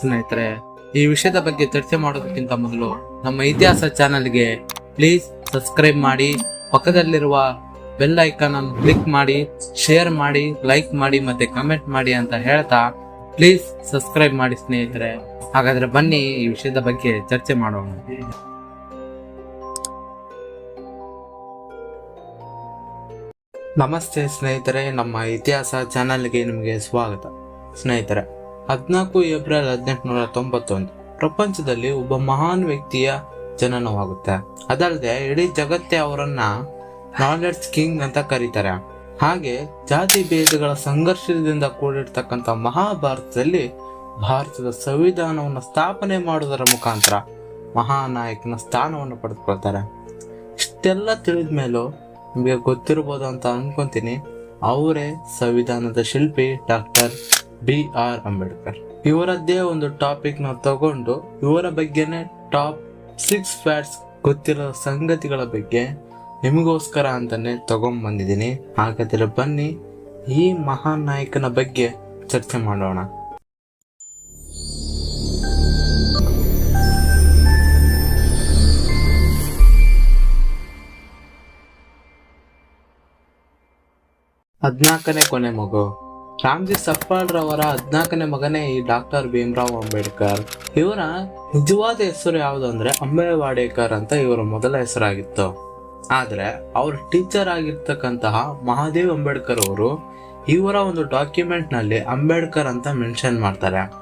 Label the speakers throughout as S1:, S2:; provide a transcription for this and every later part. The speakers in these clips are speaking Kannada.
S1: ಸ್ನೇಹಿತರೆ, ಈ ವಿಷಯದ ಬಗ್ಗೆ ಚರ್ಚೆ ಮಾಡೋದಕ್ಕಿಂತ ಮೊದಲು ನಮ್ಮ ಇತಿಹಾಸ ಚಾನೆಲ್ಗೆ ಪ್ಲೀಸ್ ಸಬ್ಸ್ಕ್ರೈಬ್ ಮಾಡಿ, ಪಕ್ಕದಲ್ಲಿರುವ ಬೆಲ್ ಐಕಾನ್ ಅನ್ನು ಕ್ಲಿಕ್ ಮಾಡಿ, ಶೇರ್ ಮಾಡಿ, ಲೈಕ್ ಮಾಡಿ ಮತ್ತೆ ಕಮೆಂಟ್ ಮಾಡಿ ಅಂತ ಹೇಳ್ತಾ ಪ್ಲೀಸ್ ಸಬ್ಸ್ಕ್ರೈಬ್ ಮಾಡಿ ಸ್ನೇಹಿತರೆ. ಹಾಗಾದ್ರೆ ಬನ್ನಿ ಈ ವಿಷಯದ ಬಗ್ಗೆ ಚರ್ಚೆ ಮಾಡೋಣ. ನಮಸ್ತೆ ಸ್ನೇಹಿತರೆ, ನಮ್ಮ ಇತಿಹಾಸ ಚಾನಲ್ಗೆ ನಿಮಗೆ ಸ್ವಾಗತ. ಸ್ನೇಹಿತರೆ ಹದಿನಾಲ್ಕು ಏಪ್ರಿಲ್ ಹದಿನೆಂಟುನೂರ ತೊಂಬತ್ತೊಂದು. ಪ್ರಪಂಚದಲ್ಲಿ ಒಬ್ಬ ಮಹಾನ್ ವ್ಯಕ್ತಿಯ ಜನನವಾಗುತ್ತೆ. ಅದಲ್ಲದೆ ಇಡೀ ಜಗತ್ತೇ ಅವರನ್ನ ನಾಲೆಡ್ಜ್ ಕಿಂಗ್ ಅಂತ ಕರೀತಾರೆ. ಹಾಗೆ ಜಾತಿ ಭೇದಗಳ ಸಂಘರ್ಷದಿಂದ ಕೂಡಿರ್ತಕ್ಕಂಥ ಮಹಾಭಾರತದಲ್ಲಿ ಭಾರತದ ಸಂವಿಧಾನವನ್ನು ಸ್ಥಾಪನೆ ಮಾಡುವುದರ ಮುಖಾಂತರ ಮಹಾನಾಯಕನ ಸ್ಥಾನವನ್ನು ಪಡೆದುಕೊಳ್ತಾರೆ. ಇಷ್ಟೆಲ್ಲ ತಿಳಿದ ಮೇಲೂ ನಿಮಗೆ ಗೊತ್ತಿರ್ಬೋದು ಅಂತ ಅನ್ಕೊಂತೀನಿ. ಅವರೇ ಸಂವಿಧಾನದ ಶಿಲ್ಪಿ ಡಾಕ್ಟರ್ ಬಿ ಆರ್ ಅಂಬೇಡ್ಕರ್. ಇವರದ್ದೇ ಒಂದು ಟಾಪಿಕ್ನ ತಗೊಂಡು ಇವರ ಬಗ್ಗೆನೇ ಟಾಪ್ ಸಿಕ್ಸ್ ಫ್ಯಾಟ್ಸ್ ಗೊತ್ತಿರೋ ಸಂಗತಿಗಳ ಬಗ್ಗೆ ನಿಮಗೋಸ್ಕರ ಅಂತಾನೆ ತಗೊಂಡ್ ಬಂದಿದ್ದೀನಿ ಹಾಗಾದ್ರೆ ಬನ್ನಿ, ಈ ಮಹಾನ್ ನಾಯಕನ ಬಗ್ಗೆ ಚರ್ಚೆ ಮಾಡೋಣ. ಹದಿನಾಲ್ಕನೇ ಕೊನೆ ಮಗು. ರಾಮ್ಜಿ ಸಪ್ಪಾಳ್ರವರ ರವರ ಹದ್ನಾಲ್ಕನೇ ಮಗನೇ ಈ ಡಾಕ್ಟರ್ ಭೀಮ್ರಾವ್ ಅಂಬೇಡ್ಕರ್. ಇವರ ನಿಜವಾದ ಹೆಸರು ಯಾವುದು ಅಂದ್ರೆ ಅಂಬೇವಾಡೇಕರ್ ಅಂತ ಇವರ ಮೊದಲ ಹೆಸರಾಗಿತ್ತು. ಆದ್ರೆ ಅವ್ರ ಟೀಚರ್ ಆಗಿರ್ತಕ್ಕಂತಹ ಮಹಾದೇವ್ ಅಂಬೇಡ್ಕರ್ ಅವರು ಇವರ ಒಂದು ಡಾಕ್ಯುಮೆಂಟ್ನಲ್ಲಿ ಅಂಬೇಡ್ಕರ್ ಅಂತ ಮೆನ್ಷನ್ ಮಾಡ್ತಾರೆ.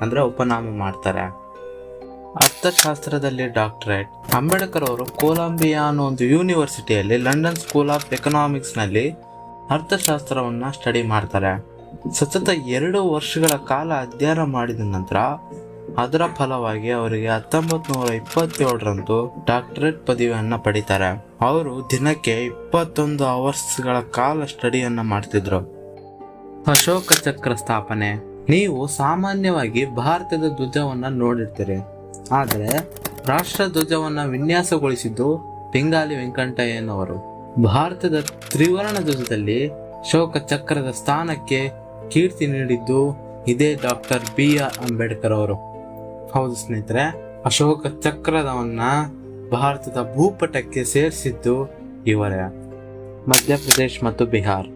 S1: ಅಂದ್ರೆ ಉಪನಾಮ ಮಾಡ್ತಾರೆ. ಅರ್ಥಶಾಸ್ತ್ರದಲ್ಲಿ ಡಾಕ್ಟರೇಟ್ ಅಂಬೇಡ್ಕರ್ ಅವರು ಕೊಲಂಬಿಯಾ ಅನ್ನೋ ಒಂದು ಯೂನಿವರ್ಸಿಟಿಯಲ್ಲಿ ಲಂಡನ್ ಸ್ಕೂಲ್ ಆಫ್ ಎಕನಾಮಿಕ್ಸ್ನಲ್ಲಿ ಅರ್ಥಶಾಸ್ತ್ರವನ್ನ ಸ್ಟಡಿ ಮಾಡ್ತಾರೆ. ಸತತ ಎರಡು ವರ್ಷಗಳ ಕಾಲ ಅಧ್ಯಯನ ಮಾಡಿದ ನಂತರ ಅದರ ಫಲವಾಗಿ ಅವರಿಗೆ ಹತ್ತೊಂಬತ್ ನೂರ ಇಪ್ಪತ್ತೇಳರಂದು ಡಾಕ್ಟರೇಟ್ ಪದವಿಯನ್ನು ಪಡಿತಾರೆ. ಅವರು ದಿನಕ್ಕೆ ಇಪ್ಪತ್ತೊಂದು ಅವರ್ಸ್ಗಳ ಕಾಲ ಸ್ಟಡಿಯನ್ನು ಮಾಡ್ತಿದ್ರು. ಅಶೋಕ ಚಕ್ರ ಸ್ಥಾಪನೆ. ನೀವು ಸಾಮಾನ್ಯವಾಗಿ ಭಾರತದ ಧ್ವಜವನ್ನು ನೋಡಿರ್ತೀರಿ. ಆದರೆ ರಾಷ್ಟ್ರ ಧ್ವಜವನ್ನು ವಿನ್ಯಾಸಗೊಳಿಸಿದ್ದು ಪಿಂಗಾಲಿ ವೆಂಕಟಯ್ಯನವರು. ಭಾರತದ ತ್ರಿವರ್ಣ ಧ್ವಜದಲ್ಲಿ ಶೋಕ ಚಕ್ರದ ಸ್ಥಾನಕ್ಕೆ ಕೀರ್ತಿ ನೀಡಿದ್ದು ಇದೇ ಡಾಕ್ಟರ್ ಬಿ ಆರ್ ಅಂಬೇಡ್ಕರ್ ಅವರು. ಹೌದು ಸ್ನೇಹಿತರೆ, ಅಶೋಕ ಚಕ್ರದವನ್ನ ಭಾರತದ ಭೂಪಟಕ್ಕೆ ಸೇರಿಸಿದ್ದು ಇವರೇ. ಮಧ್ಯಪ್ರದೇಶ ಮತ್ತು ಬಿಹಾರ್.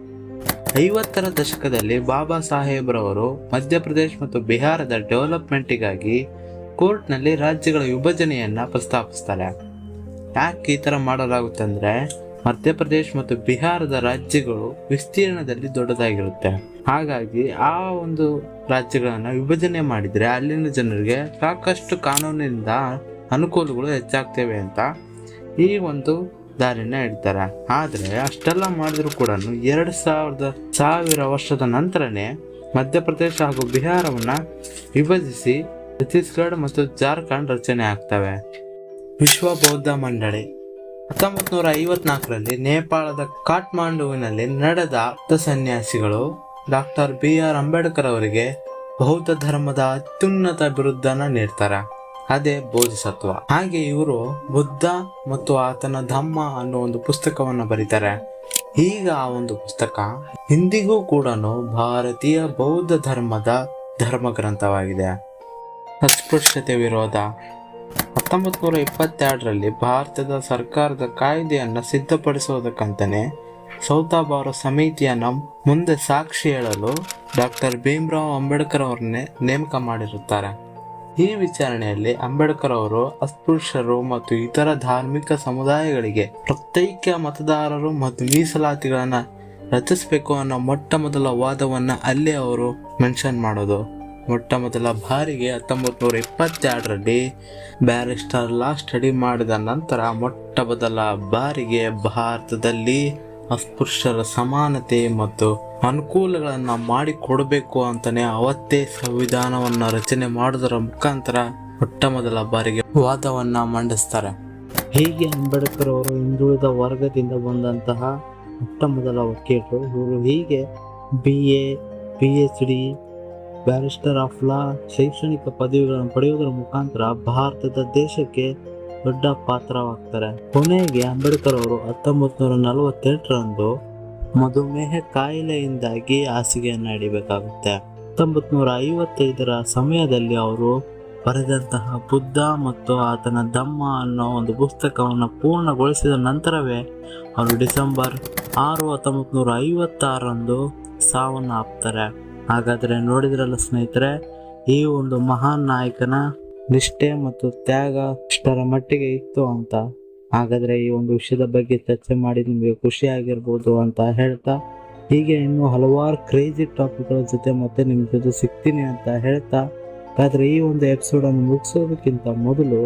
S1: ಐವತ್ತರ ದಶಕದಲ್ಲಿ ಬಾಬಾ ಸಾಹೇಬ್ರವರು ಮಧ್ಯಪ್ರದೇಶ ಮತ್ತು ಬಿಹಾರದ ಡೆವಲಪ್ಮೆಂಟಿಗಾಗಿ ಕೋರ್ಟ್ನಲ್ಲಿ ರಾಜ್ಯಗಳ ವಿಭಜನೆಯನ್ನು ಪ್ರಸ್ತಾಪಿಸ್ತಾರೆ. ಯಾಕೆ ಈ ಥರ ಮಾಡಲಾಗುತ್ತೆ ಅಂದ್ರೆ ಮಧ್ಯಪ್ರದೇಶ್ ಮತ್ತು ಬಿಹಾರದ ರಾಜ್ಯಗಳು ವಿಸ್ತೀರ್ಣದಲ್ಲಿ ದೊಡ್ಡದಾಗಿರುತ್ತೆ. ಹಾಗಾಗಿ ಆ ಒಂದು ರಾಜ್ಯಗಳನ್ನು ವಿಭಜನೆ ಮಾಡಿದರೆ ಅಲ್ಲಿನ ಜನರಿಗೆ ಸಾಕಷ್ಟು ಕಾನೂನಿನಿಂದ ಅನುಕೂಲಗಳು ಹೆಚ್ಚಾಗ್ತವೆ ಅಂತ ಈ ಒಂದು ದಾರಿನ ಇಡ್ತಾರೆ ಆದರೆ ಅಷ್ಟೆಲ್ಲ ಮಾಡಿದ್ರು ಕೂಡ ಎರಡು ಸಾವಿರದ ಸಾವಿರ ವರ್ಷದ ನಂತರನೇ ಮಧ್ಯಪ್ರದೇಶ ಹಾಗೂ ಬಿಹಾರವನ್ನು ವಿಭಜಿಸಿ ಛತ್ತೀಸ್ಗಢ ಮತ್ತು ಜಾರ್ಖಂಡ್ ರಚನೆ ಆಗ್ತವೆ. ವಿಶ್ವ ಬೌದ್ಧ ಮಂಡಳಿ. ಹತ್ತೊಂಬತ್ ನೂರ ಐವತ್ನಾಲ್ಕರಲ್ಲಿ ನೇಪಾಳದ ಕಾಠ್ಮಾಂಡುವಿನಲ್ಲಿ ನಡೆದ ಆಪ್ತ ಸನ್ಯಾಸಿಗಳು ಡಾಕ್ಟರ್ ಬಿ ಆರ್ ಅಂಬೇಡ್ಕರ್ ಅವರಿಗೆ ಬೌದ್ಧ ಧರ್ಮದ ಅತ್ಯುನ್ನತ ವಿರುದ್ಧನ ನೀಡ್ತಾರೆ. ಅದೇ ಬೋಧಿಸತ್ವ. ಹಾಗೆ ಇವರು ಬುದ್ಧ ಮತ್ತು ಆತನ ಧಮ್ಮ ಅನ್ನೋ ಒಂದು ಪುಸ್ತಕವನ್ನು ಬರೀತಾರೆ. ಈಗ ಆ ಒಂದು ಪುಸ್ತಕ ಇಂದಿಗೂ ಕೂಡ ಭಾರತೀಯ ಬೌದ್ಧ ಧರ್ಮದ ಧರ್ಮ ಗ್ರಂಥವಾಗಿದೆ ಅಸ್ಪೃಶ್ಯತೆ ವಿರೋಧ. ಹತ್ತೊಂಬತ್ ನೂರ ಇಪ್ಪತ್ತೆರಡರಲ್ಲಿ ಭಾರತದ ಸರ್ಕಾರದ ಕಾಯ್ದೆಯನ್ನು ಸಿದ್ಧಪಡಿಸುವುದಕ್ಕಂತಾನೆ ಸೌತಾಬಾರ ಸಮಿತಿಯನ್ನು ಮುಂದೆ ಸಾಕ್ಷಿ ಹೇಳಲು ಡಾಕ್ಟರ್ ಭೀಮ್ರಾವ್ ಅಂಬೇಡ್ಕರ್ ಅವರನ್ನೇ ನೇಮಕ ಮಾಡಿರುತ್ತಾರೆ. ಈ ವಿಚಾರಣೆಯಲ್ಲಿ ಅಂಬೇಡ್ಕರ್ ಅವರು ಅಸ್ಪೃಶ್ಯರು ಮತ್ತು ಇತರ ಧಾರ್ಮಿಕ ಸಮುದಾಯಗಳಿಗೆ ಪ್ರತ್ಯೇಕ ಮತದಾರರು ಮತ್ತು ಮೀಸಲಾತಿಗಳನ್ನು ರಚಿಸಬೇಕು ಅನ್ನೋ ಮೊಟ್ಟ ಮೊದಲ ವಾದವನ್ನು ಅಲ್ಲೇ ಅವರು ಮೆನ್ಷನ್ ಮಾಡೋದು. ಮೊಟ್ಟ ಮೊದಲ ಬಾರಿಗೆ ಹತ್ತೊಂಬತ್ತು ನೂರ ಇಪ್ಪತ್ತೆರಡರಲ್ಲಿ ಬ್ಯಾರಿಸ್ಟರ್ ಲಾ ಸ್ಟಡಿ ಮಾಡಿದ ನಂತರ ಮೊಟ್ಟ ಮೊದಲ ಬಾರಿಗೆ ಭಾರತದಲ್ಲಿ ಅಸ್ಪೃಶ್ಯರ ಸಮಾನತೆ ಮತ್ತು ಅನುಕೂಲಗಳನ್ನು ಮಾಡಿಕೊಡಬೇಕು ಅಂತಾನೆ ಅವತ್ತೇ ಸಂವಿಧಾನವನ್ನು ರಚನೆ ಮಾಡುವುದರ ಮುಖಾಂತರ ಮೊಟ್ಟ ಮೊದಲ ಬಾರಿಗೆ ವಾದವನ್ನು ಮಂಡಿಸ್ತಾರೆ. ಹೀಗೆ ಅಂಬೇಡ್ಕರ್ ಅವರು ಹಿಂದುಳಿದ ವರ್ಗದಿಂದ ಬಂದಂತಹ ಮೊಟ್ಟ ಮೊದಲ ವಕೀಲರು, ಇವರು ಹೀಗೆ B A P H D barrister of law ಶೈಕ್ಷಣಿಕ ಪದವಿಗಳನ್ನು ಪಡೆಯುವುದರ ಮುಖಾಂತರ ಭಾರತದ ದೇಶಕ್ಕೆ ದೊಡ್ಡ ಪಾತ್ರವಾಗ್ತಾರೆ. ಕೊನೆಗೆ ಅಂಬೇಡ್ಕರ್ ಅವರು ಹತ್ತೊಂಬತ್ತು ನೂರ ನಲವತ್ತೆಂಟರಂದು ಮಧುಮೇಹ ಕಾಯಿಲೆಯಿಂದಾಗಿ ಹಾಸಿಗೆಯನ್ನು ಹಿಡಿಬೇಕಾಗುತ್ತೆ. ಹತ್ತೊಂಬತ್ತು ನೂರ ಐವತ್ತೈದರ ಸಮಯದಲ್ಲಿ ಅವರು ಬರೆದಂತಹ ಬುದ್ಧ ಮತ್ತು ಆತನ ದಮ್ಮ ಅನ್ನೋ ಒಂದು ಪುಸ್ತಕವನ್ನು ಪೂರ್ಣಗೊಳಿಸಿದ ನಂತರವೇ ಅವರು ಡಿಸೆಂಬರ್ ಆರು ಹತ್ತೊಂಬತ್ತು ನೂರ ಐವತ್ತಾರರಂದು ಸಾವನ್ನು ಅಪ್ತಾರೆ ಹಾಗಾದರೆ ನೋಡಿದ್ರಲ್ಲ ಸ್ನೇಹಿತರೆ, ಈ ಒಂದು ಮಹಾನ್ ನಾಯಕನ ನಿಷ್ಠೆ ಮತ್ತು ತ್ಯಾಗ ಇಷ್ಟರ ಮಟ್ಟಿಗೆ ಇತ್ತು ಅಂತ. ಹಾಗಾದ್ರೆ ಈ ಒಂದು ವಿಷಯದ ಬಗ್ಗೆ ಚರ್ಚೆ ಮಾಡಿ ನಿಮಗೆ ಖುಷಿ ಆಗಿರ್ಬೋದು ಅಂತ ಹೇಳ್ತಾ, ಹೀಗೆ ಇನ್ನೂ ಹಲವಾರು ಕ್ರೇಜಿ ಟಾಪಿಕ್ಗಳ ಜೊತೆ ಮತ್ತೆ ನಿಮ್ಮ ಜೊತೆ ಸಿಗ್ತೀನಿ ಅಂತ ಹೇಳ್ತಾ ಆದರೆ ಈ ಒಂದು ಎಪಿಸೋಡನ್ನು ಮುಗಿಸೋದಕ್ಕಿಂತ ಮೊದಲು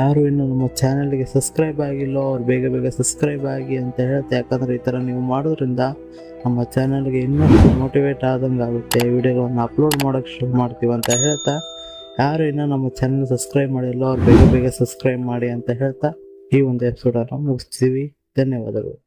S1: ಯಾರು ಇನ್ನು ನಮ್ಮ ಚಾನಲ್ಗೆ ಸಬ್ಸ್ಕ್ರೈಬ್ ಆಗಿಲ್ಲೋ ಅವ್ರು ಬೇಗ ಬೇಗ ಸಬ್ಸ್ಕ್ರೈಬ್ ಆಗಿ ಅಂತ ಹೇಳ್ತಾ, ಯಾಕಂದರೆ ಈ ಥರ ನೀವು ಮಾಡೋದ್ರಿಂದ ನಮ್ಮ ಚಾನಲ್ಗೆ ಇನ್ನಷ್ಟು ಮೋಟಿವೇಟ್ ಆದಂಗೆ ಆಗುತ್ತೆ. ವಿಡಿಯೋಗಳನ್ನು ಅಪ್ಲೋಡ್ ಮಾಡೋಕ್ಕೆ ಶುರು ಮಾಡ್ತೀವಿ ಅಂತ ಹೇಳ್ತಾ, ಯಾರು ಇನ್ನೂ ನಮ್ಮ ಚಾನಲ್ ಸಬ್ಸ್ಕ್ರೈಬ್ ಮಾಡಿಲ್ಲೋ ಅವ್ರು ಬೇಗ ಬೇಗ ಸಬ್ಸ್ಕ್ರೈಬ್ ಮಾಡಿ ಅಂತ ಹೇಳ್ತಾ, ಈ ಒಂದು ಎಪಿಸೋಡನ್ನು ಮುಗಿಸ್ತೀವಿ. ಧನ್ಯವಾದಗಳು.